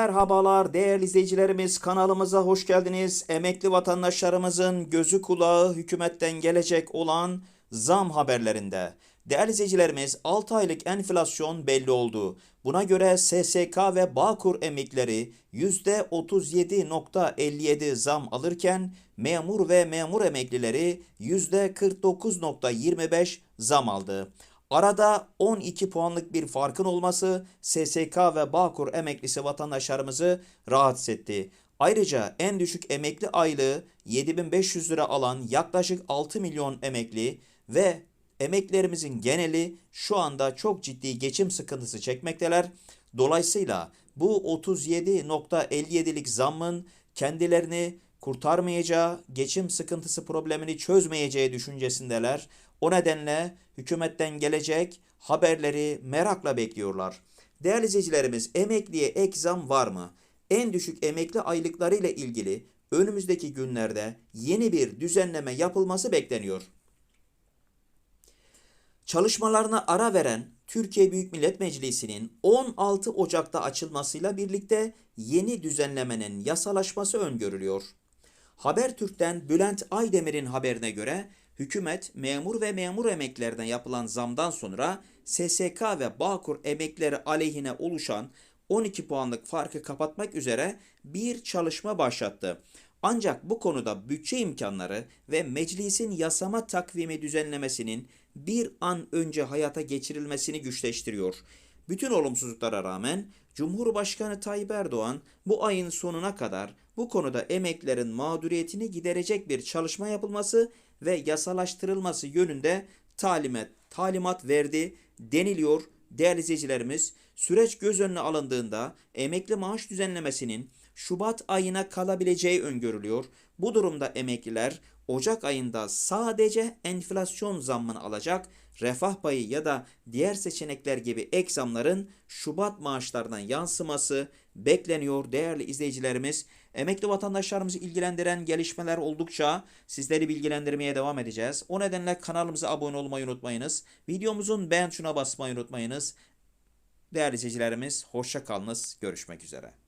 Merhabalar değerli izleyicilerimiz kanalımıza hoş geldiniz. Emekli vatandaşlarımızın gözü kulağı hükümetten gelecek olan zam haberlerinde. Değerli izleyicilerimiz 6 aylık enflasyon belli oldu. Buna göre SSK ve Bağkur emeklileri %37.57 zam alırken memur ve memur emeklileri %49.25 zam aldı. Arada 12 puanlık bir farkın olması SSK ve Bağkur emeklisi vatandaşlarımızı rahatsız etti. Ayrıca en düşük emekli aylığı 7500 lira alan yaklaşık 6 milyon emekli ve emeklerimizin geneli şu anda çok ciddi geçim sıkıntısı çekmekteler. Dolayısıyla bu 37.57'lik zammın kendilerini kurtarmayacağı, geçim sıkıntısı problemini çözmeyeceği düşüncesindeler. O nedenle hükümetten gelecek haberleri merakla bekliyorlar. Değerli izleyicilerimiz emekliye ek zam var mı? En düşük emekli aylıkları ile ilgili önümüzdeki günlerde yeni bir düzenleme yapılması bekleniyor. Çalışmalarına ara veren Türkiye Büyük Millet Meclisi'nin 16 Ocak'ta açılmasıyla birlikte yeni düzenlemenin yasalaşması öngörülüyor. Habertürk'ten Bülent Aydemir'in haberine göre hükümet memur ve memur emeklilerine yapılan zamdan sonra SSK ve Bağkur emeklileri aleyhine oluşan 12 puanlık farkı kapatmak üzere bir çalışma başlattı. Ancak bu konuda bütçe imkanları ve meclisin yasama takvimi düzenlemesinin bir an önce hayata geçirilmesini güçleştiriyor. Bütün olumsuzluklara rağmen Cumhurbaşkanı Tayyip Erdoğan bu ayın sonuna kadar bu konuda emeklerin mağduriyetini giderecek bir çalışma yapılması ve yasalaştırılması yönünde talimat, talimat verdi deniliyor değerli izleyicilerimiz. Süreç göz önüne alındığında emekli maaş düzenlemesinin Şubat ayına kalabileceği öngörülüyor. Bu durumda emekliler Ocak ayında sadece enflasyon zammını alacak, refah payı ya da diğer seçenekler gibi ek zamların Şubat maaşlarına yansıması bekleniyor değerli izleyicilerimiz. Emekli vatandaşlarımızı ilgilendiren gelişmeler oldukça sizleri bilgilendirmeye devam edeceğiz. O nedenle kanalımıza abone olmayı unutmayınız. Videomuzun beğen tuşuna basmayı unutmayınız. Değerli izleyicilerimiz hoşça kalınız. Görüşmek üzere.